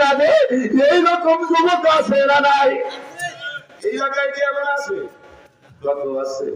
যাবে এইরকম যুবক আছে না নাই এই জায়গায় কেমন আছে? কত আছে।